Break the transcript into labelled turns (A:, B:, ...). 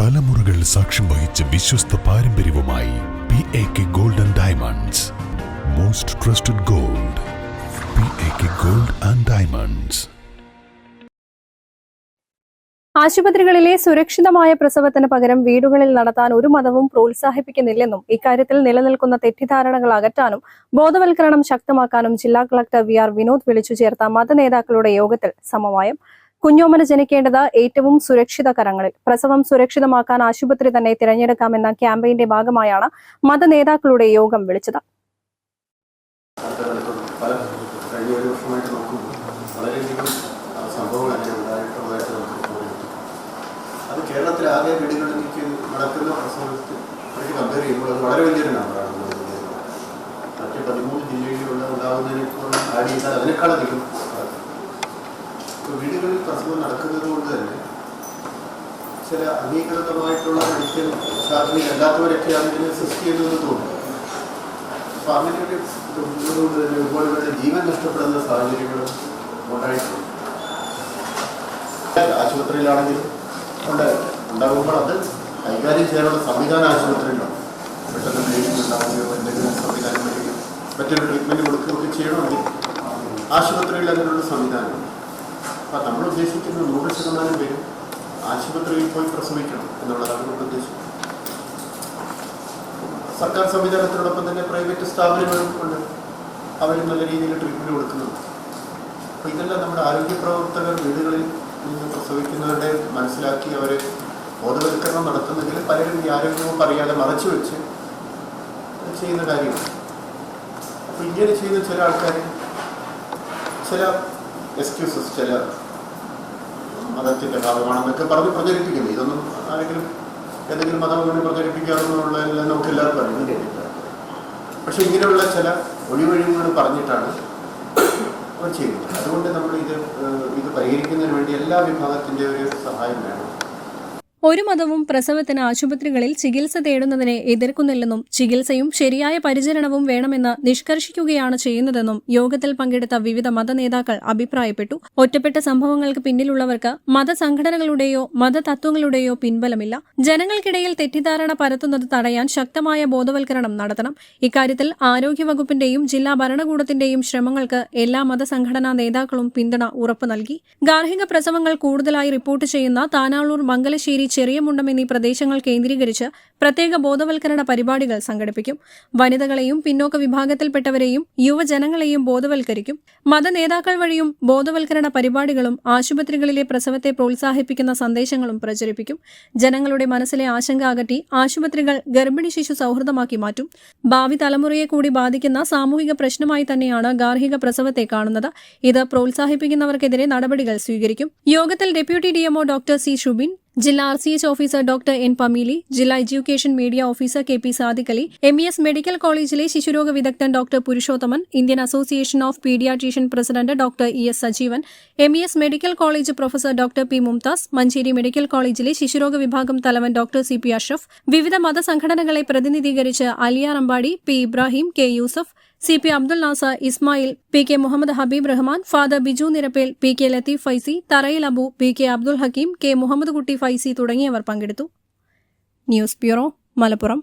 A: തലമുറകൾ സാക്ഷ്യം വഹിച്ച വിശ്വസ്ത പാരമ്പര്യവുമായി P A K gold and diamonds most trusted gold P A K gold and diamonds
B: ആശുപത്രികളിലെ സുരക്ഷിതമായ പ്രസവത്തിന് പകരം വീടുകളിൽ നടത്താൻ ഒരു മതവും പ്രോത്സാഹിപ്പിക്കുന്നില്ലെന്നും ഇക്കാര്യത്തിൽ നിലനിൽക്കുന്ന തെറ്റിദ്ധാരണകൾ അകറ്റാനും ബോധവൽക്കരണം ശക്തമാക്കാനും ജില്ലാ കളക്ടർ വി ആർ വിനോദ് വിളിച്ചു ചേർത്ത മതനേതാക്കളുടെ യോഗത്തിൽ സമവായം കുഞ്ഞോമന ജനിക്കേണ്ടത് ഏറ്റവും സുരക്ഷിത കരങ്ങളിൽ. പ്രസവം സുരക്ഷിതമാക്കാൻ ആശുപത്രി തന്നെ തിരഞ്ഞെടുക്കാമെന്ന ക്യാമ്പയിന്റെ ഭാഗമായാണ് മത നേതാക്കളുടെ യോഗം വിളിച്ചത്.
C: അത് വീടുകളിലേക്ക് നടക്കുന്ന വളരെ അതിനേക്കാളധികം വീടുകളിൽ പ്രസവം നടക്കുന്നത് കൊണ്ട് തന്നെ ചില അംഗീകൃതമായിട്ടുള്ള മെഡിക്കൽ ശാസ്ത്രീയ അല്ലാത്തവരൊക്കെയാണ് ഇതിനെ സൃഷ്ടി ചെയ്യുന്നതെന്ന് തോന്നുന്നു. അപ്പോൾ അങ്ങനെ കൊണ്ട് തന്നെ ഒരുപാട് പേരുടെ ജീവൻ നഷ്ടപ്പെടുന്ന സാഹചര്യങ്ങളും ഉണ്ടായിട്ടുണ്ട്. ആശുപത്രിയിലാണെങ്കിലും ഉണ്ട്. ഉണ്ടാകുമ്പോൾ അത് കൈകാര്യം ചെയ്യാനുള്ള സംവിധാനം ആശുപത്രിയിലുണ്ട്. പെട്ടെന്ന് ഉണ്ടാവുകയോ എന്തെങ്കിലും സംവിധാനം വരികയോ മറ്റൊരു ട്രീറ്റ്മെന്റ് കൊടുക്കുകയൊക്കെ ചെയ്യണമെങ്കിൽ ആശുപത്രിയിൽ അതിനുള്ള സംവിധാനമുണ്ട്. അപ്പം നമ്മൾ ഉദ്ദേശിക്കുന്ന നൂറ് ശതമാനം പേരും ആശുപത്രിയിൽ പോയി പ്രസവിക്കണം എന്നുള്ളതാണ് നമ്മുടെ ഉദ്ദേശം. സർക്കാർ സംവിധാനത്തിനോടൊപ്പം തന്നെ പ്രൈവറ്റ് സ്ഥാപനങ്ങളും ഉണ്ട്. അവർ നല്ല രീതിയിൽ ട്രീറ്റ്മെന്റ് കൊടുക്കുന്നുണ്ട്. അപ്പോൾ ഇതെല്ലാം നമ്മുടെ ആരോഗ്യ പ്രവർത്തകർ വീടുകളിൽ നിന്ന് പ്രസവിക്കുന്നവരുടെ മനസ്സിലാക്കി അവരെ ബോധവൽക്കരണം നടത്തുന്നെങ്കിൽ പലരും ഈ ആരോഗ്യവും പറയാതെ മറച്ചു വെച്ച് ചെയ്യുന്ന കാര്യമാണ്. അപ്പോൾ ഇങ്ങനെ ചെയ്യുന്ന ചില ആൾക്കാർ ചില എക്സ്ക്യൂസസ് ചില മതത്തിന്റെ ഭാഗമാണെന്നൊക്കെ പറഞ്ഞ് പ്രചരിപ്പിക്കുന്നു. ഇതൊന്നും ആരെങ്കിലും ഏതെങ്കിലും മതം വേണ്ടി പ്രചരിപ്പിക്കാമെന്നുള്ളതെല്ലാം നമുക്ക് എല്ലാവർക്കും അറിയാം പക്ഷെ ഇങ്ങനെയുള്ള ചില ഒഴിവഴിവുകൾ പറഞ്ഞിട്ടാണ് അവർ ചെയ്യുന്നത്. അതുകൊണ്ട് നമ്മൾ ഇത് ഇത് പരിഹരിക്കുന്നതിന് വേണ്ടി എല്ലാ വിഭാഗത്തിന്റെ ഒരു സഹായം വേണം.
B: ഒരു മതവും പ്രസവത്തിന് ആശുപത്രികളിൽ ചികിത്സ തേടുന്നതിനെ എതിർക്കുന്നില്ലെന്നും ചികിത്സയും ശരിയായ പരിചരണവും വേണമെന്ന് നിഷ്കർഷിക്കുകയാണ് ചെയ്യുന്നതെന്നും യോഗത്തിൽ പങ്കെടുത്ത വിവിധ മതനേതാക്കൾ അഭിപ്രായപ്പെട്ടു. ഒറ്റപ്പെട്ട സംഭവങ്ങൾക്ക് പിന്നിലുള്ളവർക്ക് മതസംഘടനകളുടെയോ മതതത്വങ്ങളുടെയോ പിൻബലമില്ല. ജനങ്ങൾക്കിടയിൽ തെറ്റിദ്ധാരണ പരത്തുന്നത് തടയാൻ ശക്തമായ ബോധവൽക്കരണം നടത്തണം. ഇക്കാര്യത്തിൽ ആരോഗ്യവകുപ്പിന്റെയും ജില്ലാ ഭരണകൂടത്തിന്റെയും ശ്രമങ്ങൾക്ക് എല്ലാ മതസംഘടനാ നേതാക്കളും പിന്തുണ ഉറപ്പു നൽകി. ഗാർഹിക പ്രസവങ്ങൾ കൂടുതലായി റിപ്പോർട്ട് ചെയ്യുന്ന താനാളൂർ മംഗലശ്ശേരി ചെറിയമുണ്ടം എന്നീ പ്രദേശങ്ങൾ കേന്ദ്രീകരിച്ച് പ്രത്യേക ബോധവൽക്കരണ പരിപാടികൾ സംഘടിപ്പിക്കും. വനിതകളെയും പിന്നോക്ക വിഭാഗത്തിൽപ്പെട്ടവരെയും യുവജനങ്ങളെയും ബോധവൽക്കരിക്കും. മതനേതാക്കൾ വഴിയും ബോധവൽക്കരണ പരിപാടികളും ആശുപത്രികളിലെ പ്രസവത്തെ പ്രോത്സാഹിപ്പിക്കുന്ന സന്ദേശങ്ങളും പ്രചരിപ്പിക്കും. ജനങ്ങളുടെ മനസ്സിലെ ആശങ്ക അകറ്റി ആശുപത്രികൾ ഗർഭിണി ശിശു സൗഹൃദമാക്കി മാറ്റും. ഭാവി തലമുറയെ കൂടി ബാധിക്കുന്ന സാമൂഹിക പ്രശ്നമായി തന്നെയാണ് ഗാർഹിക പ്രസവത്തെ കാണുന്നത്. ഇത് പ്രോത്സാഹിപ്പിക്കുന്നവർക്കെതിരെ നടപടികൾ സ്വീകരിക്കും. യോഗത്തിൽ deputy DMO doctor C. Shubin ജില്ലാ R C H officer doctor N Pameeli ജില്ലാ education media officer K P Sadiq Ali M E S medical കോളേജിലെ ശിശുരോഗ വിദഗ്ധൻ doctor Purushothaman Indian association of paediatrician president doctor E S Sajeevan M E S medical college professor doctor P Mumtaz Manjeri medical കോളേജിലെ ശിശുരോഗ വിഭാഗം തലവൻ doctor C P Ashraf വിവിധ മതസംഘടനകളെ പ്രതിനിധീകരിച്ച് Aliyar Ambadi P Ibrahim K Yusuf C P Abdul Nasser Ismail P K Muhammad Habib Rahman father Biju Nirappel P K Latheef Faizy Tharayil Abu P K Abdul Hakeem K Muhammad Kutty Faizy തുടങ്ങിയവർ പങ്കെടുത്തു. News bureau Malappuram.